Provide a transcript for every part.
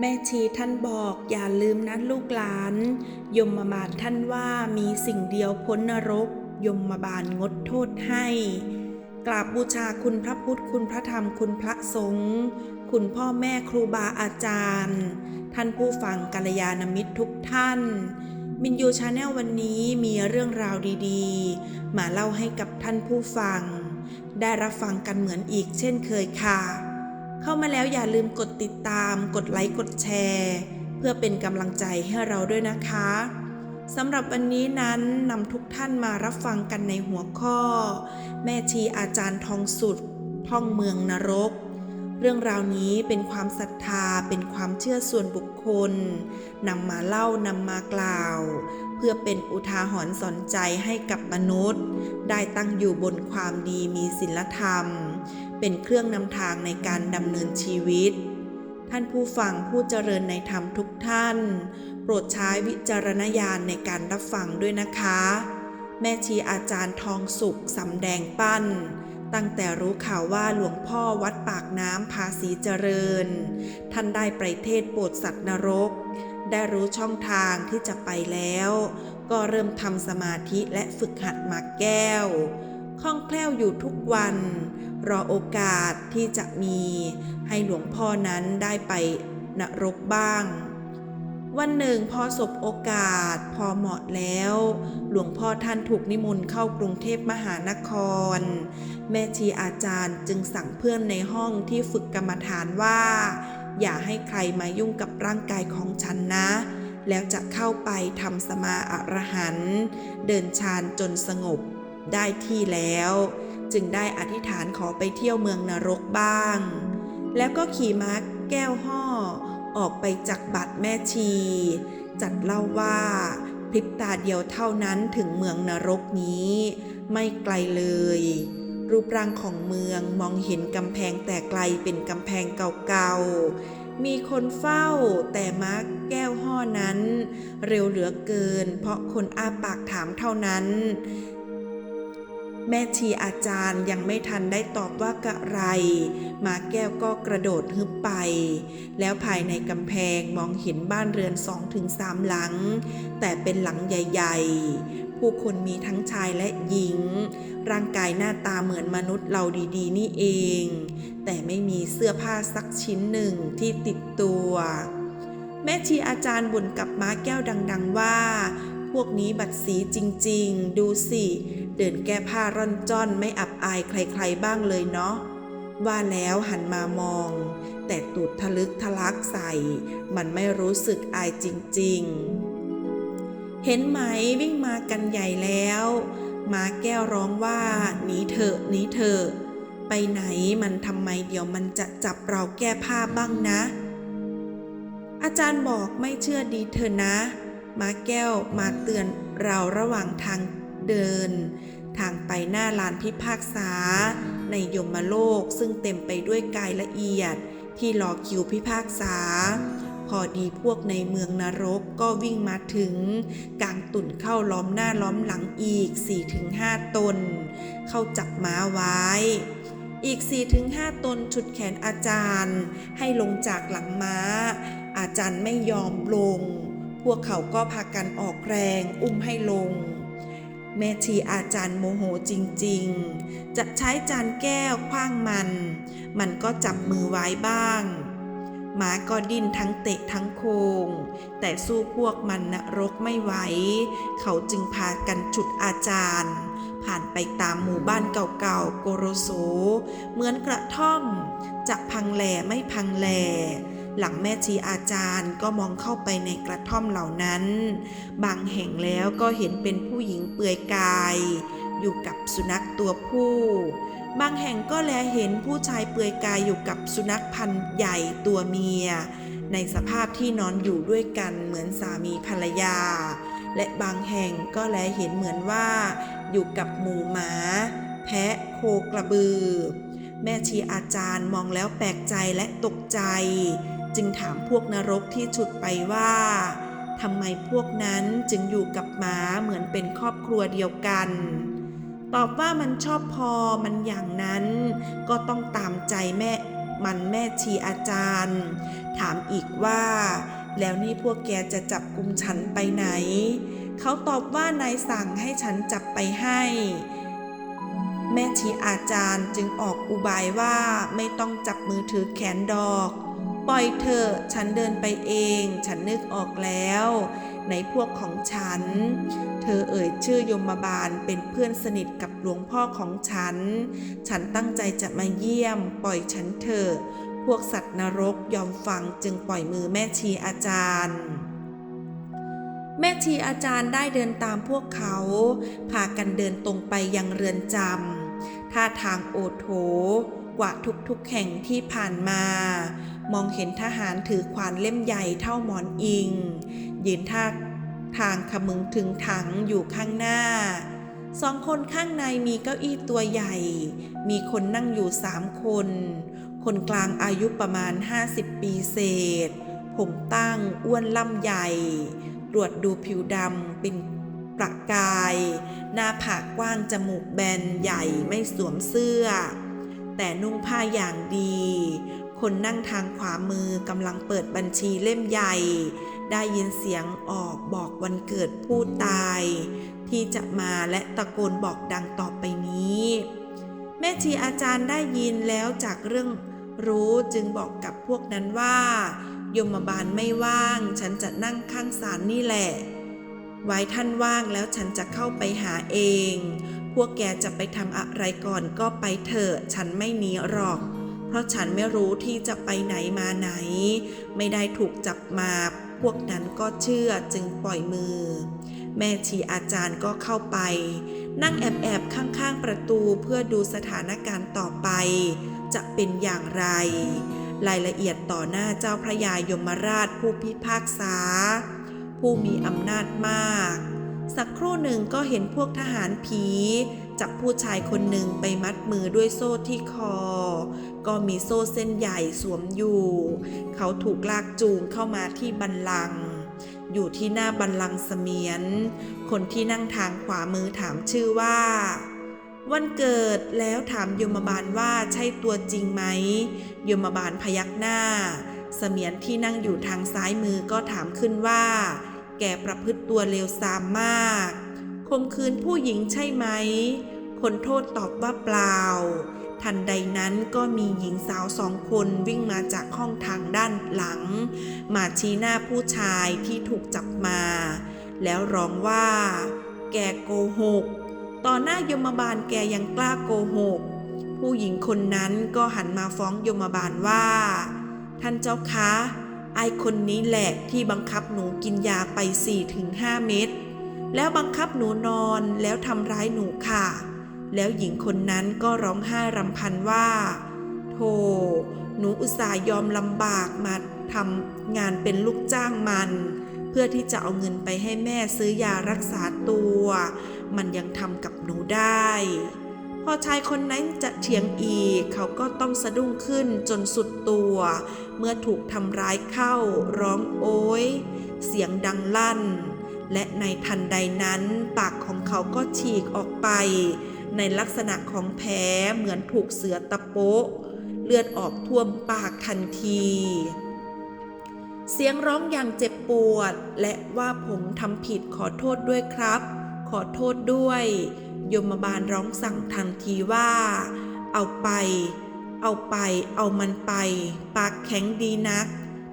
แม่ชีท่านบอกอย่าลืมนะลูกหลาน ยมมาบาลท่านว่ามีสิ่งเดียวพ้นนรก ยมมาบาลงดโทษให้ กราบบูชาคุณพระพุทธคุณพระธรรมคุณพระสงฆ์คุณพ่อแม่ครูบาอาจารย์ ท่านผู้ฟังกัลยาณมิตรทุกท่าน มินยูชาแนลวันนี้มีเรื่องราวดีๆ มาเล่าให้กับท่านผู้ฟัง ได้รับฟังกันเหมือนอีกเช่นเคยค่ะ เข้ามาแล้วอย่าลืมกดติดตาม กดไลค์ กดแชร์ เพื่อเป็นกำลังใจให้เราด้วยนะคะสำหรับวันนี้นั้นนำทุกท่านมารับฟังกันในหัวข้อ แม่ชีอาจารย์ทองสุด ท่องเมืองนรก เรื่องราวนี้เป็นความศรัทธาเป็นความเชื่อส่วนบุคคลนำมาเล่านำมากล่าว เพื่อเป็นอุทาหรณ์สอนใจให้กับมนุษย์ ได้ตั้งอยู่บนความดีมีศีลธรรม เป็นเครื่องนำทางในการดำเนินชีวิต ท่านผู้ฟังผู้เจริญในธรรมทุกท่าน โปรดใช้วิจารณญาณในการรับฟังด้วยนะคะ แม่ชีอาจารย์ทองสุขสำแดงปั้น ตั้งแต่รู้ข่าวว่าหลวงพ่อวัดปากน้ำภาษีเจริญ ท่านได้ไปเทศโปรดสัตว์นรก ได้รู้ช่องทางที่จะไปแล้ว ก็เริ่มทำสมาธิและฝึกหัดมากแก้วคล่องแคล่วอยู่ทุกวัน รอโอกาสที่จะมีให้หลวงพ่อนั้นได้ไปนรกบ้าง วันหนึ่งพอสบโอกาสพอเหมาะแล้ว หลวงพ่อท่านถูกนิมนต์เข้ากรุงเทพมหานคร แม่ชีอาจารย์จึงสั่งเพื่อนในห้องที่ฝึกกรรมฐานว่า อย่าให้ใครมายุ่งกับร่างกายของฉันนะ แล้วจะเข้าไปทำสมาอรหันเดินฌานจนสงบได้ที่แล้ว จึงได้อธิษฐานขอไปเที่ยวเมืองนรกบ้าง แล้วก็ขี่ม้าแก้วห่อออกไปจากบัตรแม่ชี จัดเล่าว่าพริบตาเดียวเท่านั้นถึงเมืองนรกนี้ ไม่ไกลเลย รูปร่างของเมืองมองเห็นกำแพงแต่ไกลเป็นกำแพงเก่าๆ มีคนเฝ้าแต่ม้าแก้วห่อนั้น เร็วเหลือเกิน เพราะคนอ้าปากถามเท่านั้น แม่ชีอาจารย์ยังไม่ทันได้ตอบว่ากะไร มาแก้วก็กระโดดฮึบไป แล้วภายในกำแพงมองเห็นบ้านเรือนสองถึงสามหลัง แต่เป็นหลังใหญ่ๆ ผู้คนมีทั้งชายและหญิง ร่างกายหน้าตาเหมือนมนุษย์เราดีๆ นี่เอง แต่ไม่มีเสื้อผ้าสักชิ้นหนึ่งที่ติดตัว แม่ชีอาจารย์บ่นกับม้าแก้วดัง ๆ ว่า พวกนี้บัดสีจริงๆ ดูสิ เดินแก้ผ้าร่อนจ้อนไม่อับอายใครๆบ้างเลยเนาะว่าแล้วหันมามอง แต่ตูดทะลึกทะลักใส่ มันไม่รู้สึกอายจริงๆ เห็นไหมวิ่งมากันใหญ่แล้ว มาแก้วร้องว่าหนีเถอะหนีเถอะไปไหนมันทำไมเดี๋ยวมันจะจับเราแก้ผ้าบ้างนะ อาจารย์บอกไม่เชื่อดีเถอะนะ ม้าแก้วมาเตือนเราระหว่างทางเดิน ทางไปหน้าลานพิพากษา ในยมโลกซึ่งเต็มไปด้วยกายละเอียด ที่รอคิวพิพากษา พอดีพวกในเมืองนรกก็วิ่งมาถึงกางตุ่นเข้าล้อมหน้าล้อมหลังอีก 4-5 ตน เข้าจับม้าไว้อีก 4-5 ตนฉุดแขนอาจารย์ ให้ลงจากหลังม้า อาจารย์ไม่ยอมลง วกเขาก็พากันออกแรงอุ้มให้ลง แม่ชีอาจารย์โมโหจริงๆ จะใช้จานแก้วคว้างมัน มันก็จับมือไว้บ้างหมาก็ดิ้นทั้งเตะทั้งโคง แต่สู้พวกมันนรกไม่ไหว เขาจึงพากันฉุดอาจารย์ ผ่านไปตามหมู่บ้านเก่าๆโกโรโซ เหมือนกระท่อม จะพังแหล่ไม่พังแหล่ หลังแม่ชีอาจารย์ก็มองเข้าไปในกระท่อมเหล่านั้น บางแห่งแล้วก็เห็นเป็นผู้หญิงเปลือยกาย อยู่กับสุนัขตัวผู้ บางแห่งก็แลเห็นผู้ชายเปลือยกายอยู่กับสุนัขพันธุ์ใหญ่ตัวเมีย ในสภาพที่นอนอยู่ด้วยกันเหมือนสามีภรรยา และบางแห่งก็แลเห็นเหมือนว่าอยู่กับหมูหมา แพะโคกระบือ แม่ชีอาจารย์มองแล้วแปลกใจและตกใจ จึงถามพวกนรกที่ฉุดไปว่าทำไมพวกนั้นจึงอยู่กับหมาเหมือนเป็นครอบครัวเดียวกัน ตอบว่ามันชอบพอมันอย่างนั้น ก็ต้องตามใจแม่มันแม่ชีอาจารย์ ถามอีกว่า แล้วนี่พวกแกจะจับกุมฉันไปไหน เขาตอบว่านายสั่งให้ฉันจับไปให้ แม่ชีอาจารย์จึงออกอุบายว่าไม่ต้องจับมือถือแขนดอก ปล่อยเถอฉันเดินไปเอง ฉันนึกออกแล้ว ในพวกของฉัน เธอเอ่ยชื่อยมบาลเป็นเพื่อนสนิทกับหลวงพ่อของฉัน ฉันตั้งใจจะมาเยี่ยม ปล่อยฉันเถอะพวกสัตว์นรกยอมฟังจึงปล่อยมือแม่ชีอาจารย์ แม่ชีอาจารย์ได้เดินตามพวกเขา พากันเดินตรงไปยังเรือนจำท่าทางโอโถกว่าทุกๆแห่งที่ผ่านมา มองเห็นทหารถือขวานเล่มใหญ่เท่าหมอนอิง ยืนท่าทางขมึงถึงถังอยู่ข้างหน้า สองคนข้างในมีเก้าอี้ตัวใหญ่ มีคนนั่งอยู่สามคน คนกลางอายุประมาณ 50 ปีเศษ ผมตั้งอ้วนล่ำใหญ่ ตรวจดูผิวดำเป็นประกาย หน้าผากกว้างจมูกแบนใหญ่ไม่สวมเสื้อ แต่นุ่งผ้าอย่างดี คนนั่งทางขวามือกำลังเปิดบัญชีเล่มใหญ่ ได้ยินเสียงออกบอกวันเกิดผู้ตาย ที่จะมาและตะโกนบอกดังต่อไปนี้ แม่ชีอาจารย์ได้ยินแล้วจากเรื่องรู้จึงบอกกับพวกนั้นว่า ยมบาลไม่ว่าง ฉันจะนั่งข้างศาลนี่แหละ ไว้ท่านว่างแล้วฉันจะเข้าไปหาเอง พวกแกจะไปทำอะไรก่อนก็ไปเถอะ ฉันไม่หนีหรอก เพราะฉันไม่รู้ที่จะไปไหนมาไหน ไม่ได้ถูกจับมา พวกนั้นก็เชื่อจึงปล่อยมือ แม่ชีอาจารย์ก็เข้าไป นั่งแอบแอบข้างๆประตูเพื่อดูสถานการณ์ต่อไป จะเป็นอย่างไร รายละเอียดต่อหน้าเจ้าพระยายมราชผู้พิพากษา ผู้มีอำนาจมาก สักครู่หนึ่งก็เห็นพวกทหารผีจับผู้ชายคนหนึ่งไปมัดมือด้วยโซ่ที่คอ ก็มีโซ่เส้นใหญ่สวมอยู่ เขาถูกลากจูงเข้ามาที่บันลัง อยู่ที่หน้าบันลังเสมียน คนที่นั่งทางขวามือถามชื่อว่า วันเกิดแล้วถามยมบาลว่าใช่ตัวจริงไหมยมบาลพยักหน้า เสมียนที่นั่งอยู่ทางซ้ายมือก็ถามขึ้นว่า แกประพฤติตัวเลวทรามมากคมคืนผู้หญิงใช่ไหม คนโทษตอบว่าเปล่า ทันใดนั้นก็มีหญิงสาวสองคนวิ่งมาจากห้องทางด้านหลัง มาชี้หน้าผู้ชายที่ถูกจับมา แล้วร้องว่า แกโกหก ต่อหน้ายมบาลแกยังกล้าโกหก ผู้หญิงคนนั้นก็หันมาฟ้องยมบาลว่า ท่านเจ้าคะไอคนนี้แหละที่บังคับหนูกินยาไป4-5เม็ดแล้วบังคับหนูนอนแล้วทำร้ายหนูค่ะ แล้วหญิงคนนั้นก็ร้องไห้รำพันว่า โธ่หนูอุตส่าห์ยอมลำบากมาทำงานเป็นลูกจ้างมัน เพื่อที่จะเอาเงินไปให้แม่ซื้อยารักษาตัว มันยังทำกับหนูได้ พอชายคนนั้นจะเถียงอีก เขาก็ต้องสะดุ้งขึ้นจนสุดตัว เมื่อถูกทำร้ายเข้าร้องโอยเสียงดังลั่น และในทันใดนั้น ปากของเขาก็ฉีกออกไป ในลักษณะของแผลเหมือนถูกเสือตะโปะเลือดออกท่วมปากทันที เสียงร้องอย่างเจ็บปวด และว่าผมทำผิดขอโทษด้วยครับ ขอโทษด้วย ยมบาลร้องสั่งทันทีว่า เอาไป เอาไป เอามันไป ปากแข็งดีนัก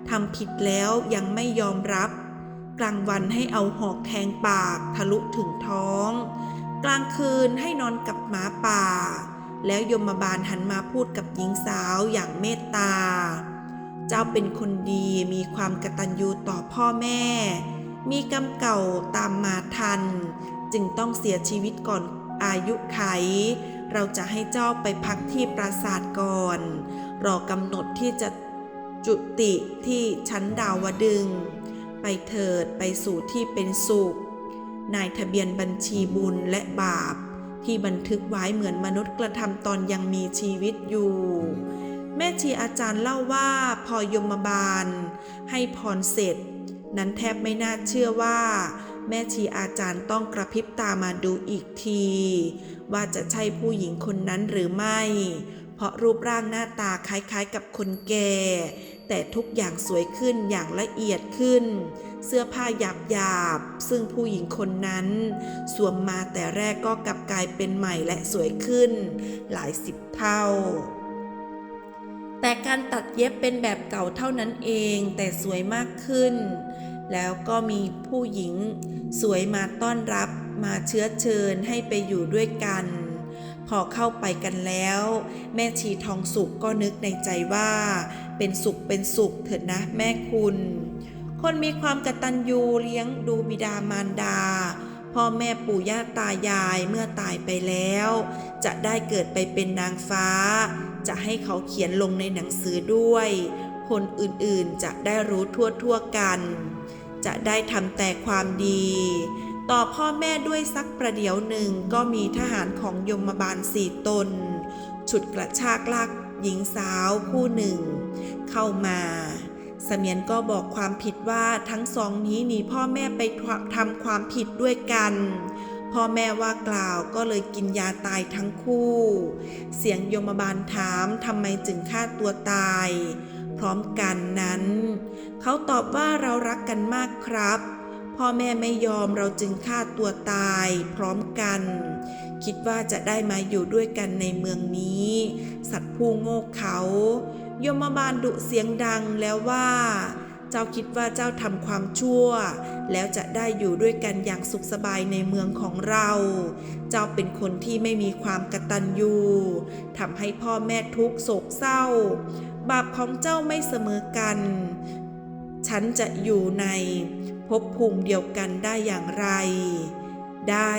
ทำผิดแล้วยังไม่ยอมรับ กลางวันให้เอาหอกแทงปากทะลุถึงท้อง กลางคืนให้นอนกับหมาป่า แล้วยมบาลหันมาพูดกับหญิงสาวอย่างเมตตา เจ้าเป็นคนดีมีความกตัญญูต่อพ่อแม่ มีกรรมเก่าตามมาทัน จึงต้องเสียชีวิตก่อนอายุไข เราจะให้เจ้าไปพักที่ปราสาทก่อน รอกำหนดที่จะจุติที่ชั้นดาวดึง ไปเถิดไปสู่ที่เป็นสุข นายทะเบียนบัญชีบุญและบาป ที่บันทึกไว้เหมือนมนุษย์กระทำตอนยังมีชีวิตอยู่ แม่ชีอาจารย์เล่าว่าพอยมบาล ให้พรเสร็จ นั้นแทบไม่น่าเชื่อว่า แม่ชีอาจารย์ต้องกระพริบตามาดูอีกที ว่าจะใช่ผู้หญิงคนนั้นหรือไม่ เพราะรูปร่างหน้าตาคล้ายๆกับคนแก่ แต่ทุกอย่างสวยขึ้นอย่างละเอียดขึ้น เสื้อผ้าหยาบหยาบซึ่งผู้หญิงคนนั้น สวมมาแต่แรกก็กลับกลายเป็นใหม่และสวยขึ้น หลายสิบเท่า แต่การตัดเย็บเป็นแบบเก่าเท่านั้นเอง แต่สวยมากขึ้น แล้วก็มีผู้หญิง สวยมาต้อนรับมาเชื้อเชิญให้ไปอยู่ด้วยกัน พอเข้าไปกันแล้ว แม่ชีทองสุกก็นึกในใจว่า เป็นสุขเป็นสุขเถิดนะแม่คุณ คนมีความกตัญญูเลี้ยงดูบิดามารดาพ่อแม่ปู่ย่าตายายเมื่อตายไปแล้ว จะได้เกิดไปเป็นนางฟ้า จะให้เขาเขียนลงในหนังสือด้วย คนอื่นๆจะได้รู้ทั่วทั่วๆกัน จะได้ทำแต่ความดี ต่อพ่อแม่ด้วยสักประเดี๋ยวหนึ่งก็มีทหารของยมบาลสี่ตน ฉุดกระชากลากหญิงสาวคู่หนึ่ง เข้ามาเสมียนก็บอกความผิดว่าทั้งสองนี้หนีพ่อแม่ไปทำความผิดด้วยกัน พ่อแม่ว่ากล่าวก็เลยกินยาตายทั้งคู่ เสียงยมบาลถามทำไมจึงฆ่าตัวตาย พร้อมกันนั้น เขาตอบว่าเรารักกันมากครับ พ่อแม่ไม่ยอมเราจึงฆ่าตัวตายพร้อมกัน คิดว่าจะได้มาอยู่ด้วยกันในเมืองนี้ สัตว์ผู้โง่เขา ยมบาลดุเสียงดังแล้วว่า เจ้าคิดว่าเจ้าทำความชั่ว แล้วจะได้อยู่ด้วยกันอย่างสุขสบายในเมืองของเรา เจ้าเป็นคนที่ไม่มีความกตัญญูทำให้พ่อแม่ทุกโศกเศร้า บาปของเจ้าไม่เสมอกัน ฉันจะอยู่ใน ภพภูมิเดียวกันได้อย่างไร ได้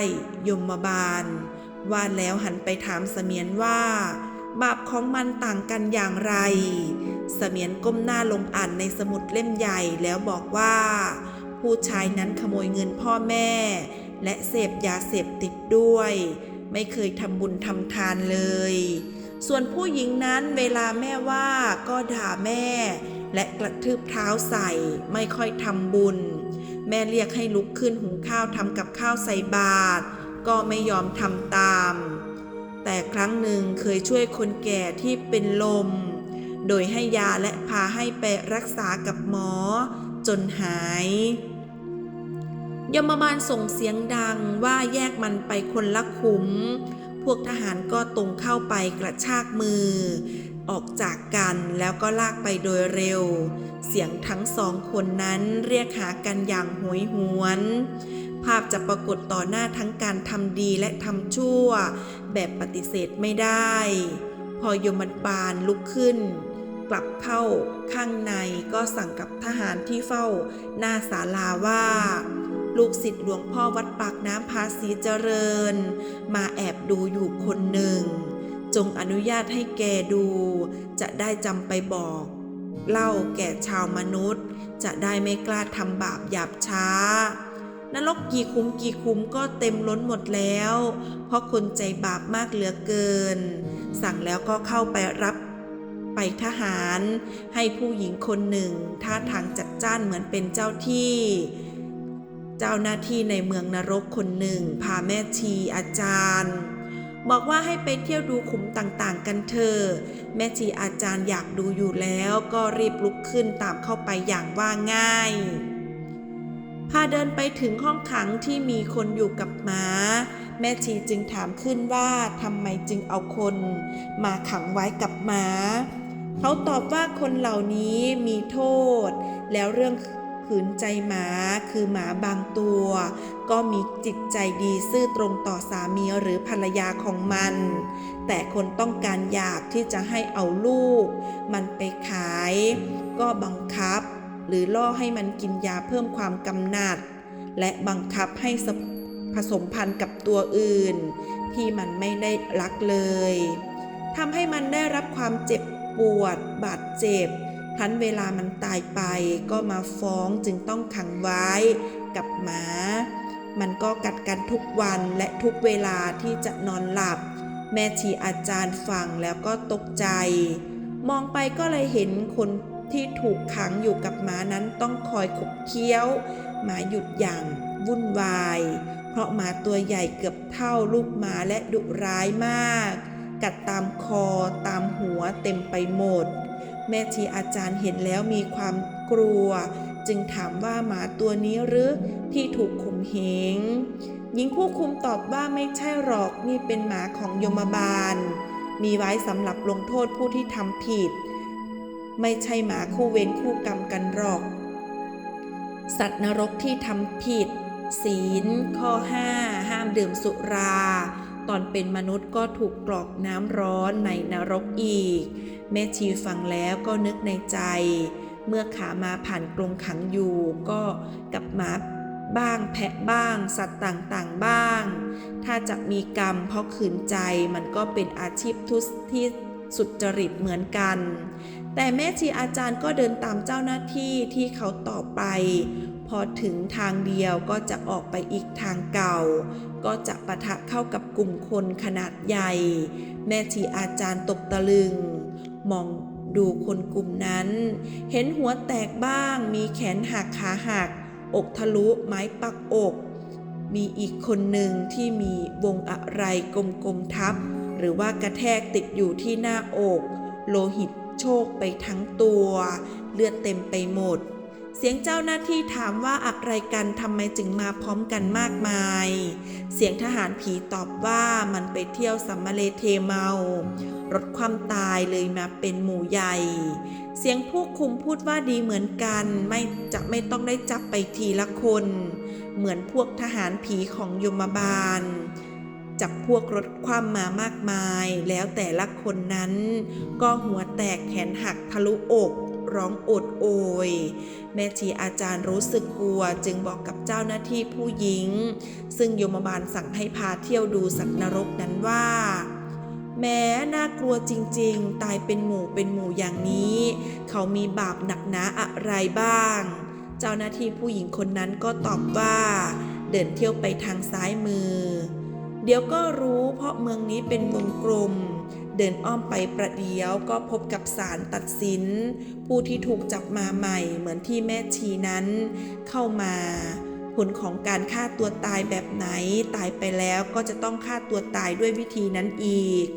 ยมบาล ว่าแล้วหันไปถามเสมียนว่า บาปของมันต่างกันอย่างไร เสมียนก้มหน้าลงอ่านในสมุดเล่มใหญ่แล้วบอกว่า ผู้ชายนั้นขโมยเงินพ่อแม่ และเสพยาเสพติดด้วย ไม่เคยทำบุญทำทานเลย ส่วนผู้หญิงนั้นเวลาแม่ว่าก็ด่าแม่และกระทืบเท้าใส่ไม่ค่อยทำบุญ แม่เรียกให้ลุกขึ้นหุงข้าวทำกับข้าวใส่บาตรก็ไม่ยอมทำตาม แต่ครั้งหนึ่งเคยช่วยคนแก่ที่เป็นลม โดยให้ยาและพาให้ไปรักษากับหมอ จนหายยมบาลส่งเสียงดังว่าแยกมันไปคนละขุม พวกทหารก็ตรงเข้าไปกระชากมือ ออกจากกันแล้วก็ลากไปโดยเร็ว เสียงทั้งสองคนนั้นเรียกหากันอย่างหวยหวน ภาพจะปรากฏต่อหน้าทั้งการทำดีและทำชั่ว แบบปฏิเสธไม่ได้ พอยมบาลลุกขึ้น กลับเข้าข้างในก็สั่งกับทหารที่เฝ้า หน้าศาลาว่า ลูกศิษย์หลวงพ่อวัดปากน้ำภาษีเจริญ มาแอบดูอยู่คนหนึ่ง จงอนุญาตให้แกดู จะได้จำไปบอก เล่าแก่ชาวมนุษย์ จะได้ไม่กล้าทำบาปหยาบช้านรกกี่คุ้มกี่คุ้มก็เต็มล้นหมดแล้ว เพราะคนใจบาปมากเหลือเกิน สั่งแล้วก็เข้าไปรับไปทหาร ให้ผู้หญิงคนหนึ่งท่าทางจัดจ้านเหมือนเป็นเจ้าที่ เจ้าหน้าที่ในเมืองนรกคนหนึ่ง พาแม่ชีอาจารย์ บอกว่าให้ไปเที่ยวดูขุมต่างๆ กันเถอะแม่ชีอาจารย์อยากดูอยู่แล้วก็รีบลุกขึ้นตามเข้าไปอย่างว่าง่าย พาเดินไปถึงห้องขังที่มีคนอยู่กับหมาแม่ชีจึงถามขึ้นว่าทำไมจึงเอาคนมาขังไว้กับหมา เขาตอบว่าคนเหล่านี้มีโทษ แล้วเรื่อง ขืนใจหมาคือหมาบางตัว ก็มีจิตใจดีซื่อตรงต่อสามีหรือภรรยาของมัน แต่คนต้องการอยากที่จะให้เอาลูก มันไปขาย ก็บังคับ หรือล่อให้มันกินยาเพิ่มความกำหนัด และบังคับให้ผสมพันธุ์กับตัวอื่น ที่มันไม่ได้รักเลยทำให้มันได้รับความเจ็บปวดบาดเจ็บ ครั้นเวลามันตายไปก็มาฟ้องจึงต้องขังไว้กับหมา มันก็กัดกันทุกวันและทุกเวลาที่จะนอนหลับ แม่ชีอาจารย์ฟังแล้วก็ตกใจ มองไปก็เลยเห็นคนที่ถูกขังอยู่กับหมานั้นต้องคอยขบเคี้ยว หมาหยุดอย่างวุ่นวาย เพราะหมาตัวใหญ่เกือบเท่าลูกหมาและดุร้ายมาก กัดตามคอตามหัวเต็มไปหมด แม่ชีอาจารย์เห็นแล้วมีความกลัว จึงถามว่าหมาตัวนี้หรือที่ถูกข่มเหงหญิงผู้คุมตอบว่าไม่ใช่หรอกนี่เป็นหมาของยมบาล มีไว้สำหรับลงโทษผู้ที่ทำผิด ไม่ใช่หมาคู่เวรคู่กรรมกันหรอก สัตว์นรกที่ทำผิด ศีล ข้อ 5 ห้ามดื่มสุรา ตอนเป็นมนุษย์ก็ถูกกรอกน้ำร้อนในนรกอีก แม่ชีฟังแล้วก็นึกในใจ เมื่อขามาผ่านกรงขังอยู่ก็กับหมาบ้างแพะบ้าง สัตว์ต่างๆบ้าง ถ้าจะมีกรรมเพราะขืนใจมันก็เป็นอาชีพทุสที่สุดจริตเหมือนกัน แต่แม่ชีอาจารย์ก็เดินตามเจ้าหน้าที่ที่เขาต่อไป พอถึงทางเดียวก็จะออกไปอีกทางเก่า ก็จะปะทะเข้ากับกลุ่มคนขนาดใหญ่ แม่ชีอาจารย์ตกตะลึง มองดูคนกลุ่มนั้น เห็นหัวแตกบ้าง มีแขนหักขาหัก อกทะลุไม้ปักอก มีอีกคนหนึ่งที่มีวงอะไรกลมๆทับ หรือว่ากระแทกติดอยู่ที่หน้าอก โลหิตโชกไปทั้งตัว เลือดเต็มไปหมด เสียงเจ้าหน้าที่ถามว่าอะไรกันทำไมจึงมาพร้อมกันมากมาย เสียงทหารผีตอบว่ามันไปเที่ยวสัมมาเลเทเมา รถความตายเลยมาเป็นหมู่ใหญ่ เสียงผู้คุมพูดว่าดีเหมือนกัน ไม่จะไม่ต้องได้จับไปทีละคน เหมือนพวกทหารผีของยมบาล จับพวกรถคว่ำมามากมาย แล้วแต่ละคนนั้น ก็หัวแตกแขนหักทะลุอกร้องโอดโอย แม่ชีอาจารย์รู้สึกกลัวจึงบอกกับเจ้าหน้าที่ผู้หญิง ซึ่งโยมบาลสั่งให้พาเที่ยวดูสัตว์นรกนั้นว่า แม้น่ากลัวจริงๆ ตายเป็นหมู่เป็นหมู่อย่างนี้ เขามีบาปหนักหนาอะไรบ้าง เจ้าหน้าที่ผู้หญิงคนนั้นก็ตอบว่า เดินเที่ยวไปทางซ้ายมือ เดี๋ยวก็รู้เพราะเมืองนี้เป็นวงกลม เดินอ้อมไปประเดียวก็พบกับศาลตัดสิน ผู้ที่ถูกจับมาใหม่เหมือนที่แม่ชีนั้น เข้ามาผลของการฆ่าตัวตายแบบไหนตายไปแล้วก็จะต้องฆ่าตัวตายด้วยวิธีนั้นอีก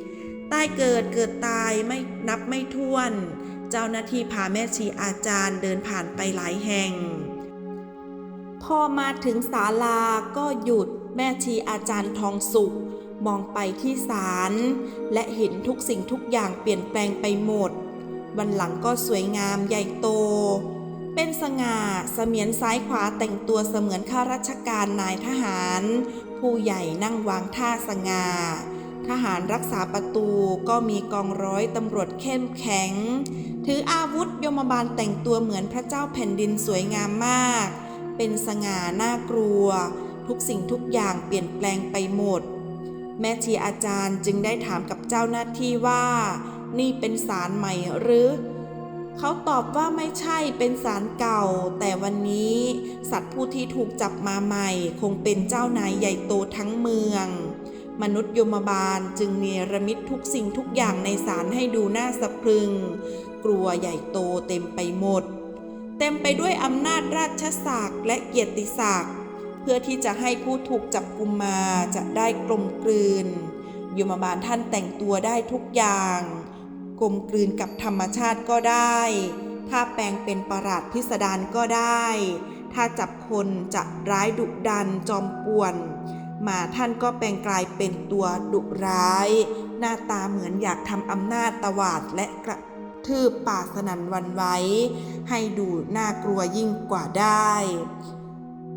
ตายเกิดเกิดตายไม่นับไม่ถ้วน เจ้าหน้าที่พาแม่ชีอาจารย์เดินผ่านไปหลายแห่ง พอมาถึงศาลาก็หยุดแม่ชีอาจารย์ทองสุข มองไปที่ศาลและเห็นทุกสิ่งทุกอย่างเปลี่ยนแปลงไปหมด วันหลังก็สวยงามใหญ่โต เป็นสง่าเสมียนซ้ายขวาแต่งตัวเสมือนข้าราชการนายทหาร ผู้ใหญ่นั่งวางท่าสง่า ทหารรักษาประตูก็มีกองร้อยตำรวจเข้มแข็ง ถืออาวุธยมบาลแต่งตัวเหมือนพระเจ้าแผ่นดินสวยงามมาก เป็นสง่าน่ากลัว ทุกสิ่งทุกอย่างเปลี่ยนแปลงไปหมด แม่ชีอาจารย์จึงได้ถามกับเจ้าหน้าที่ว่า นี่เป็นศาลใหม่หรือเขาตอบว่าไม่ใช่เป็นศาลเก่า แต่วันนี้ สัตว์ผู้ที่ถูกจับมาใหม่ คงเป็นเจ้านายใหญ่โตทั้งเมือง มนุษย์ยมบาลจึงเนรมิตทุกสิ่งทุกอย่างในศาลให้ดูน่าสะพรึง กลัวใหญ่โตเต็มไปหมด เต็มไปด้วยอำนาจราชศักดิ์และเกียรติศักดิ์เพื่อที่จะให้ผู้ถูกจับกุมมาจะได้กลมกลืน ยมบาลท่านแต่งตัวได้ทุกอย่าง กลมกลืนกับธรรมชาติก็ได้ถ้าแปลงเป็นประหลาดพิสดารก็ได้ ถ้าจับคนจะร้ายดุดันจอมป่วน หมาท่านก็แปลงกลายเป็นตัวดุร้าย หน้าตาเหมือนอยากทำอำนาจตวาดและกระทืบป่าสนันวันไหว้ ให้ดูน่ากลัวยิ่งกว่าได้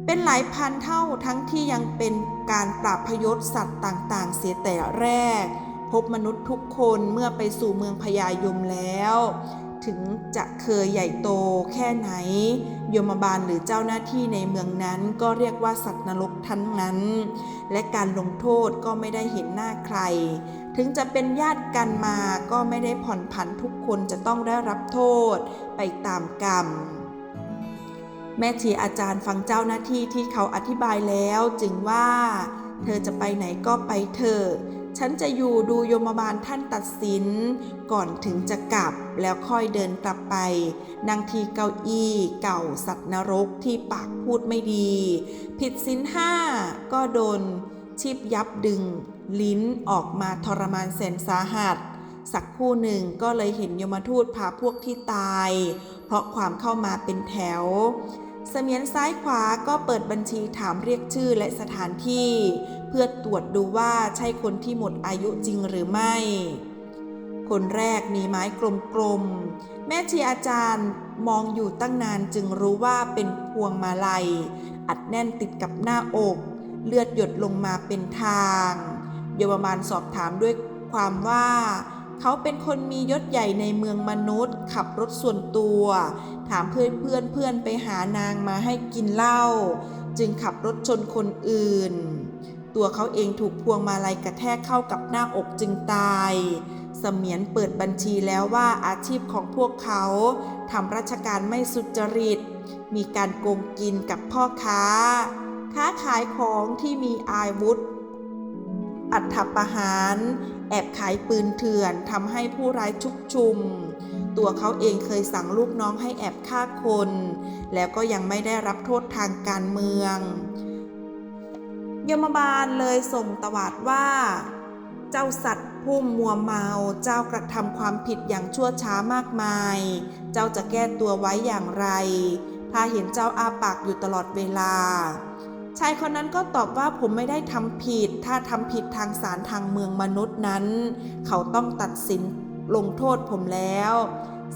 เป็นหลายพันเท่าทั้งที่ยังเป็นการปราบพยศสัตว์ต่างๆ เสียแต่แรก พบมนุษย์ทุกคนเมื่อไปสู่เมืองพญายมแล้ว ถึงจะเคยใหญ่โตแค่ไหน ยมบาลหรือเจ้าหน้าที่ในเมืองนั้นก็เรียกว่าสัตว์นรกทั้งนั้น และการลงโทษก็ไม่ได้เห็นหน้าใคร ถึงจะเป็นญาติกันมาก็ไม่ได้ผ่อนผันทุกคนจะต้องได้รับโทษไปตามกรรมแม่ชีอาจารย์ฟังเจ้าหน้าที่ที่เขาอธิบายแล้วจึงว่า เธอจะไปไหนก็ไปเถอะ ฉันจะอยู่ดูโยมบาลท่านตัดสิน ก่อนถึงจะกลับแล้วค่อยเดินกลับไปนั่งทีเก้าอี้เก่าสัตว์นรกที่ปากพูดไม่ดี ผิดศีลห้าก็โดนชีพยับดึง ลิ้นออกมาทรมานแสนสาหัส สักคู่หนึ่งก็เลยเห็นยมทูตพาพวกที่ตาย เพราะความเข้ามาเป็นแถวเสมียนซ้ายขวาก็เปิดบัญชีถามเรียกชื่อและสถานที่ เพื่อตรวจดูว่าใช่คนที่หมดอายุจริงหรือไม่ คนแรกมีไม้กลมๆ แม่ชีอาจารย์มองอยู่ตั้งนานจึงรู้ว่าเป็นพวงมาลัย อัดแน่นติดกับหน้าอก เลือดหยดลงมาเป็นทางโยมบาลสอบถามด้วยความว่าเขาเป็นคนมียศใหญ่ในเมืองมนุษย์ ขับรถส่วนตัว ถามเพื่อนเพื่อนเพื่อนไปหานางมาให้กินเหล้าจึงขับรถชนคนอื่น ตัวเขาเองถูกพวงมาลัยกระแทกเข้ากับหน้าอกจึงตาย เสมียนเปิดบัญชีแล้วว่าอาชีพของพวกเขาทำราชการไม่สุจริต มีการโกงกินกับพ่อค้า ค้าขายของที่มีอาวุธ อัฐประหาร แอบขายปืนเถื่อนทำให้ผู้ร้ายชุกชุม ตัวเขาเองเคยสั่งลูกน้องให้แอบฆ่าคน แล้วก็ยังไม่ได้รับโทษทางการเมือง ยมบาลเลยส่งตวาดว่า เจ้าสัตว์ผู้มัวเมาเจ้ากระทำความผิดอย่างชั่วช้ามากมาย เจ้าจะแก้ตัวไว้อย่างไรพาเห็นเจ้าอาปากอยู่ตลอดเวลา ชายคนนั้นก็ตอบว่าผมไม่ได้ทำผิด ถ้าทำผิดทางศาลทางเมืองมนุษย์นั้น เขาต้องตัดสินลงโทษผมแล้ว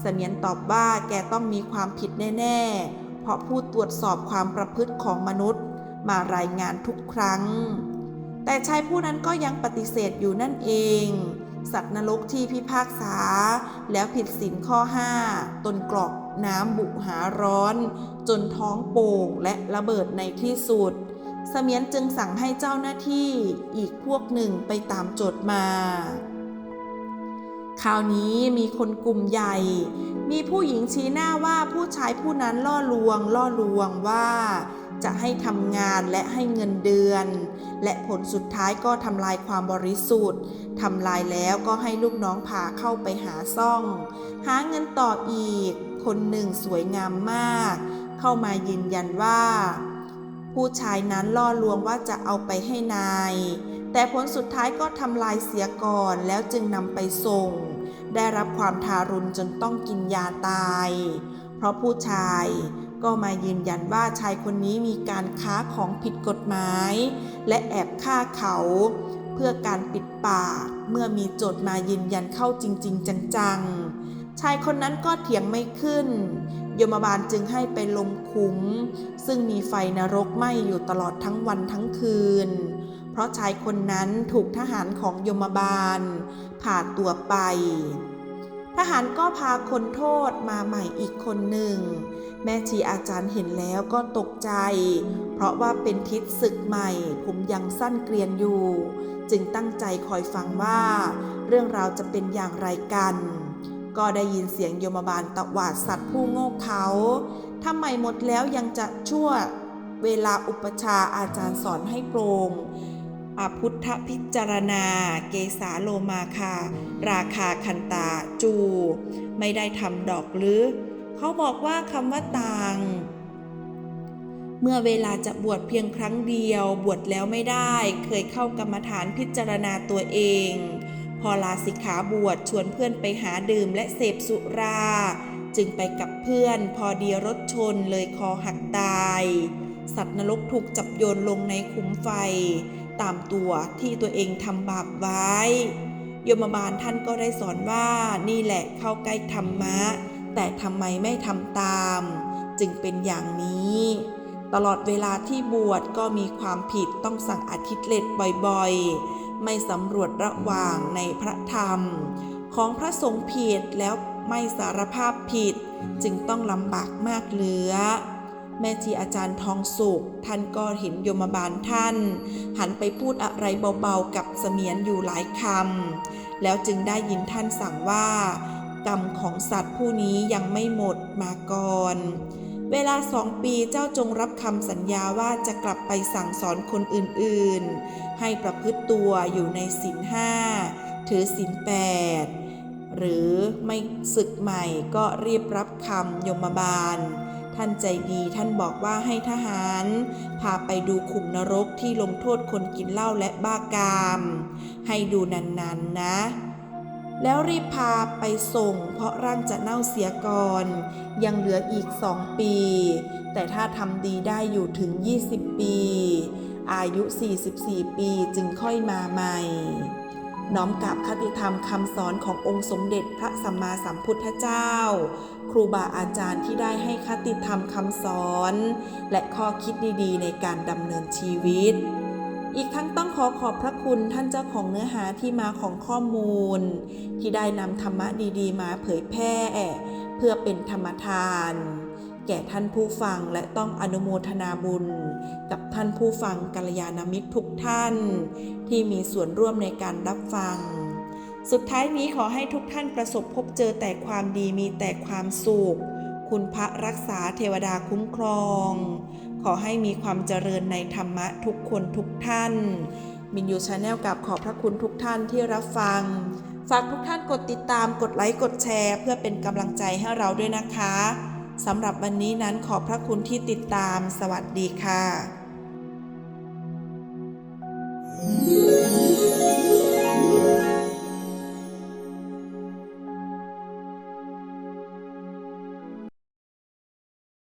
เสมียนตอบว่าแกต้องมีความผิดแน่ ๆ เพราะผู้ตรวจสอบความประพฤติของมนุษย์ มารายงานทุกครั้ง แต่ชายผู้นั้นก็ยังปฏิเสธอยู่นั่นเอง สัตว์นรกที่พิพากษา แล้วผิดศีลข้อ 5 ตนกรอกน้ำบุหาร้อน จนท้องโป่งและระเบิดในที่สุด เสมียนจึงสั่งให้เจ้าหน้าที่อีกพวกหนึ่งไปตามโจทย์มา คราวนี้มีคนกลุ่มใหญ่ มีผู้หญิงชี้หน้าว่าผู้ชายผู้นั้นล่อลวง ล่อลวงว่าจะให้ทำงานและให้เงินเดือน และผลสุดท้ายก็ทำลายความบริสุทธิ์ทำลายแล้วก็ให้ลูกน้องพาเข้าไปหาซ่อง หาเงินต่ออีก คนหนึ่งสวยงามมาก เข้ามายืนยันว่า ผู้ชายนั้นล่อลวงว่าจะเอาไปให้นาย แต่ผลสุดท้ายก็ทำลายเสียก่อนแล้วจึงนำไปส่ง ได้รับความทารุณจนต้องกินยาตาย เพราะผู้ชายก็มายืนยันว่าชายคนนี้มีการค้าของผิดกฎหมาย และแอบฆ่าเขา เพื่อการปิดปากเมื่อมีโจทย์มายืนยันเข้าจริง ๆ จังๆ ชายคนนั้นก็เถียงไม่ขึ้น โยมบาลจึงให้ไปลงคุ้มซึ่งมีไฟนรกไหม้อยู่ตลอดทั้งวันทั้งคืน เพราะชายคนนั้นถูกทหารของยมบาลพาตัวไป ทหารก็พาคนโทษมาใหม่อีกคนหนึ่ง แม่ชีอาจารย์เห็นแล้วก็ตกใจ เพราะว่าเป็นทิศศึกใหม่ ผมยังสั้นเกรียนอยู่ จึงตั้งใจคอยฟังว่า เรื่องราวจะเป็นอย่างไรกัน ก็ได้ยินเสียงโยมบาลตะวาดสัตว์ผู้โง่เขาทำไมหมดแล้วยังจะชั่วเวลาอุปชาอาจารย์สอนให้โปรง อพุทธพิจารณา เกสาโลมาคา ราคาคันตาจู ไม่ได้ทำดอกหรือ เขาบอกว่าคำว่าต่าง เมื่อเวลาจะบวชเพียงครั้งเดียว บวชแล้วไม่ได้ เคยเข้ากรรมฐานพิจารณาตัวเอง พอลาสิกขาบวชชวนเพื่อนไปหาดื่มและเสพสุรา จึงไปกับเพื่อนพอดีรถชนเลยคอหักตาย สัตว์นรกถูกจับโยนลงในคุ้มไฟ ตามตัวที่ตัวเองทำบาปไว้ โยมบาลท่านก็ได้สอนว่านี่แหละเข้าใกล้ธรรมะ แต่ทำไมไม่ทำตาม จึงเป็นอย่างนี้ ตลอดเวลาที่บวชก็มีความผิดต้องสั่งอาทิตย์เล็ดบ่อยๆ ไม่สำรวจระหว่างในพระธรรม ของพระสงฆ์ผิดแล้วไม่สารภาพผิด จึงต้องลำบากมากเหลือ แม่ชีอาจารย์ทองสุข ท่านก็เห็นโยมบาลท่าน หันไปพูดอะไรเบาๆกับเสมียนอยู่หลายคำแล้วจึงได้ยินท่านสั่งว่า กรรมของสัตว์ผู้นี้ยังไม่หมดมาก่อนเวลาสองปีเจ้าจงรับคำสัญญาว่าจะกลับไปสั่งสอนคนอื่นๆ ให้ประพฤติตัวอยู่ในศีลห้าถือศีลแปดหรือไม่ศึกใหม่ก็รีบรับคำยมบาล ท่านใจดีท่านบอกว่าให้ทหาร พาไปดูขุมนรกที่ลงโทษคนกินเหล้าและบ้ากาม ให้ดูนานๆนะ แล้วรีบพาไปส่ง เพราะร่างจะเน่าเสียก่อน ยังเหลืออีกสองปี แต่ถ้าทำดีได้อยู่ถึง 20 ปี อายุ 44 ปีจึงค่อยมาใหม่ น้อมกับคติธรรมคำสอนขององค์สมเด็จพระสัมมาสัมพุทธเจ้า ครูบาอาจารย์ที่ได้ให้คติธรรมคำสอน และข้อคิดดีๆ ในการดำเนินชีวิต อีกทั้งต้องขอขอบพระคุณท่านเจ้าของเนื้อหาที่มาของข้อมูล ที่ได้นำธรรมะดีๆ มาเผยแพร่ เพื่อเป็นธรรมทาน แก่ท่านผู้ฟังและต้องอนุโมทนาบุญ กับท่านผู้ฟังกัลยาณมิตรทุกท่าน ที่มีส่วนร่วมในการรับฟัง สุดท้ายนี้ขอให้ทุกท่านประสบพบเจอแต่ความดีมีแต่ความสุข คุณพระรักษาเทวดาคุ้มครอง ขอให้มีความเจริญในธรรมะทุกคนทุกท่านมินยูชาแนลกับขอบพระคุณทุกท่านที่รับฟัง ฝากทุกท่านกดติดตามกดไลค์กดแชร์ เพื่อเป็นกำลังใจให้เราด้วยนะคะ สำหรับวันนี้นั้นขอบพระคุณที่ติดตาม สวัสดีค่ะ